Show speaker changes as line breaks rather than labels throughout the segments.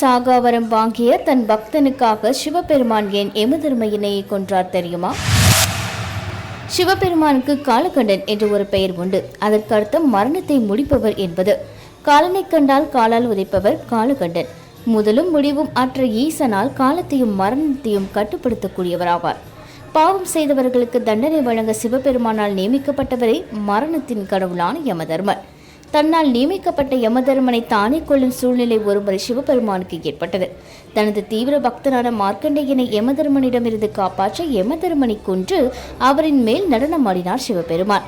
சாகாவரம் வாங்கிய தன் பக்தனுக்காக சிவபெருமான் ஏன் எமதர்மையினையை கொன்றார் தெரியுமா? சிவபெருமானுக்கு காலகண்டன் என்று ஒரு பெயர் உண்டு. அதற்கு அர்த்தம் மரணத்தை முடிப்பவர் என்பது. காலனை கண்டால் காலால் உதைப்பவர் காலகண்டன். முதலும் முடிவும் அற்ற ஈசனால் காலத்தையும் மரணத்தையும் கட்டுப்படுத்தக்கூடியவராவார். பாவம் செய்தவர்களுக்கு தண்டனை வழங்க சிவபெருமானால் நியமிக்கப்பட்டவரே மரணத்தின் கடவுளான யமதர்மன் தன்னால் நியமிக்கப்பட்ட யமதர்மனை தானே கொள்ளும் சூழ்நிலை ஒருமுறை சிவபெருமானுக்கு ஏற்பட்டது. தனது தீவிர பக்தனான மார்க்கண்டேயனை யமதர்மனிடமிருந்து காப்பாற்ற யமதர்மனை கொன்று அவரின் மேல் நடனமாடினார் சிவபெருமான்.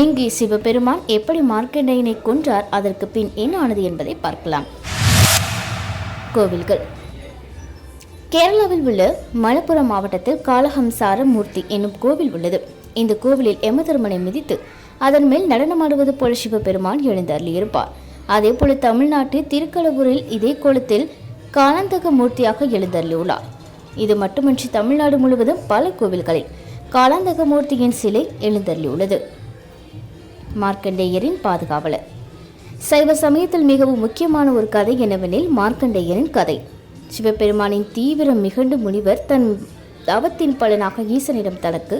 இங்கே சிவபெருமான் எப்படி மார்க்கண்டேயனை கொன்றார் அதற்கு பின் என்ன ஆனது என்பதை பார்க்கலாம். கோவில்கள். கேரளாவில் உள்ள மலப்புரம் மாவட்டத்தில் காலஹம்சார மூர்த்தி என்னும் கோவில் உள்ளது. இந்த கோவிலில் யமதர்மனை மிதித்து அதன் மேல் நடனமாடுவது போல சிவபெருமான் எழுந்தருளியிருப்பார். அதேபோல தமிழ்நாட்டில் திருக்கலவூரில் இதே கோலத்தில் காலாந்தக மூர்த்தியாக எழுந்தருளியுள்ளார். இது மட்டுமின்றி தமிழ்நாடு முழுவதும் பல கோவில்களில் காலாந்தக மூர்த்தியின் சிலை எழுந்தருளியுள்ளது. மார்க்கண்டேயரின் பாதுகாவலர். சைவ சமயத்தில் மிகவும் முக்கியமான ஒரு கதை என்னவெனில் மார்க்கண்டேயரின் கதை. சிவபெருமானின் தீவிரம் மிகுண்டு முனிவர் தன் தவத்தின் பலனாக ஈசனிடம் தனக்கு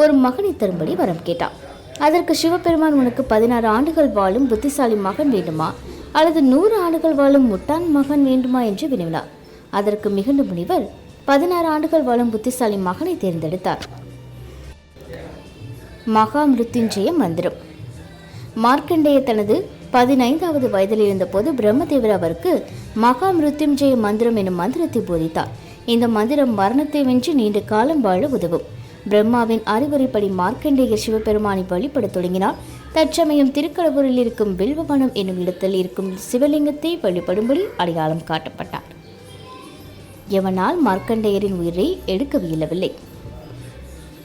ஒரு மகனை தரும்படி வரம் கேட்டான் அதற்கு சிவபெருமான் உனக்கு பதினாறு ஆண்டுகள் வாழும் புத்திசாலி மகன் வேண்டுமா? அல்லது நூறு ஆண்டுகள் வாழும் முட்டான் மகன் வேண்டுமா என்று வினவினார். அதற்கு மிகுந்த முனிவர் பதினாறு ஆண்டுகள் வாழும் புத்திசாலி மகனை தேர்ந்தெடுத்தார். மகா மிருத்யுஞ்சய மந்திரம். மார்க்கண்டேய தனது பதினைந்தாவது வயதில் இருந்தபோது பிரம்மதேவர் அவருக்கு மகா மிருத்யுஞ்சய மந்திரம் எனும் மந்திரத்தை போதித்தார். இந்த மந்திரம் மரணத்தை வென்று நீண்ட காலம் வாழ உதவும். பிரம்மாவின் அறிவுரைப்படி மார்க்கண்டேய சிவபெருமானை வழிபடத் தொடங்கினார். தற்சமயம் திருக்கடவுரில் இருக்கும் வில்வவனம் என்னும் இடத்தில் இருக்கும் சிவலிங்கத்தை வழிபடும்படி அடையாளம் காட்டப்பட்டார். எவனால் மார்க்கண்டேயரின் உயிரை எடுக்க இயலவில்லை.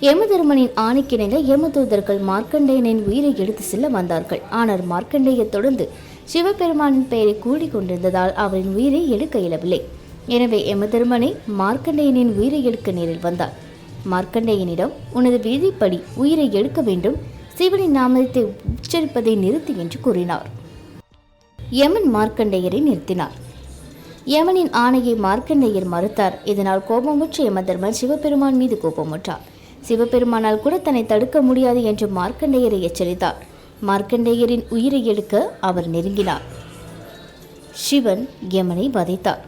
யமதர்மனின் ஆணைக்கிணங்க யமதூதர்கள் மார்க்கண்டேயனின் உயிரை எடுத்து செல்ல வந்தார்கள். ஆனால் மார்க்கண்டேய தொடர்ந்து சிவபெருமானின் பெயரை கூடிக் கொண்டிருந்ததால் அவரின் உயிரை எடுக்க இயலவில்லை. எனவே யமதர்மனை மார்க்கண்டேயனின் உயிரை எடுக்க நேரில் வந்தார். மார்க்கண்டேயனிடம் உனது விதிப்படி உயிரை எடுக்க வேண்டும். சிவனின் நாமத்தை உச்சரிப்பதை நிறுத்து என்று கூறினார். யமன் மார்க்கண்டேயரை நிறுத்தினார். யமனின் ஆணையை மார்க்கண்டேயர் மறுத்தார். இதனால் கோபமுற்ற யமதர்மன் சிவபெருமான் மீது கோபமுற்றார். சிவபெருமானால் கூட தன்னை தடுக்க முடியாது என்று மார்க்கண்டேயரை எச்சரித்தார். மார்க்கண்டேயரின் உயிரை எடுக்க அவர் நெருங்கினார். சிவன் யமனை வதைத்தார்.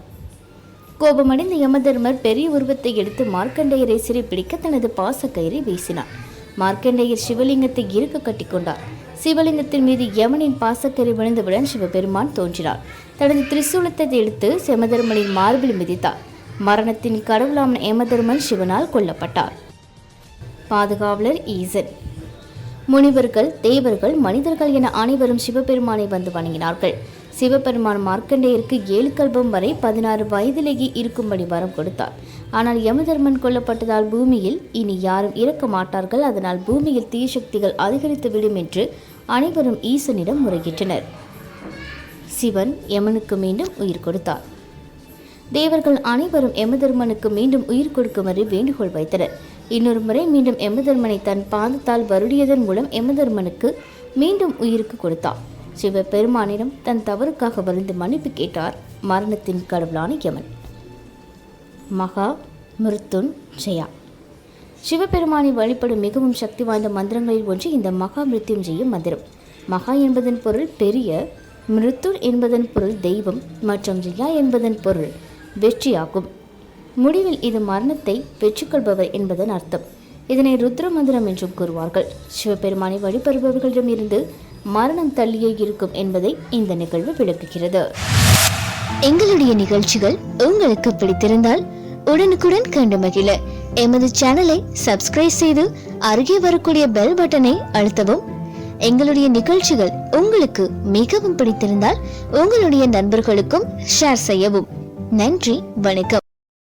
கோபமடைந்த யமதர்மர் பெரிய உருவத்தை எடுத்து மார்க்கண்டேயரை சிறைப்பிடிக்க தனது பாசக்கயிறை வீசினார். மார்க்கண்டேயர் சிவலிங்கத்தை இருக்க கட்டிக்கொண்டார் சிவலிங்கத்தின் மீது யமனின் பாசக்கறி விழுந்தவுடன் சிவபெருமான் தோன்றினார். தனது திரிசூலத்தை எடுத்து செமதர்மனின் மார்பில் மிதித்தார். மரணத்தின் கடவுளான யமதர்மன் சிவனால் கொல்லப்பட்டார். பாதுகாவலர் ஈசன். முனிவர்கள் தேவர்கள் மனிதர்கள் என அனைவரும் சிவபெருமானை வந்து வணங்கினார்கள். சிவபெருமான் மார்க்கண்டேயருக்கு ஏழு கல்பம் வரை பதினாறு வயதிலேயே இருக்கும்படி வரம் கொடுத்தார். ஆனால் யமதர்மன் கொல்லப்பட்டதால் பூமியில் இனி யாரும் இறக்க மாட்டார்கள். அதனால் பூமியில் தீயசக்திகள் அதிகரித்து விடும் என்று அனைவரும் ஈசனிடம் முறையிட்டனர். சிவன் யமனுக்கு மீண்டும் உயிர் கொடுத்தார். தேவர்கள் அனைவரும் யமதர்மனுக்கு மீண்டும் உயிர் கொடுக்குமாறு வேண்டுகோள் வைத்தனர். இன்னொரு முறை மீண்டும் யமதர்மனை தன் பாதத்தால் வருடியதன் மூலம் யமதர்மனுக்கு மீண்டும் உயிருக்கு கொடுத்தார். சிவபெருமானிடம் தன் தவறுக்காக வருந்து மன்னிப்பு கேட்டார் மரணத்தின் கடவுளான யமன். மகா மிருத்துன் ஜெயா. சிவபெருமானை வழிபடும் மிகவும் சக்தி வாய்ந்த மந்திரங்களில் ஒன்று இந்த மகா மிருத்யுஞ்செய மந்திரம். மகா என்பதன் பொருள் பெரிய மிருத்துர் என்பதன் பொருள் தெய்வம் மற்றும் ஜெயா என்பதன் பொருள் வெற்றியாகும். முடிவில் இது மரணத்தை வெற்றி கொள்பவர் என்பதன் அர்த்தம். இதனை ருத்ர மந்திரம் என்றும் கூறுவார்கள். சிவபெருமானை வழிபடுபவர்களிடமிருந்து மரணம் தள்ளியே இருக்கும் என்பதை இந்த நிகழ்வு விளக்குகிறது.
எங்களுடைய நிகழ்ச்சிகள் உங்களுக்கு பிடித்திருந்தால் உடனுக்குடன் கண்டு மகிழ. எமது சேனலை சப்ஸ்கிரைப் செய்து அருகே வரக்கூடிய பெல் பட்டனை அழுத்தவும். எங்களுடைய நிகழ்ச்சிகள் உங்களுக்கு மிகவும் பிடித்திருந்தால் உங்களுடைய நண்பர்களுக்கும் ஷேர் செய்யவும். நன்றி வணக்கம்.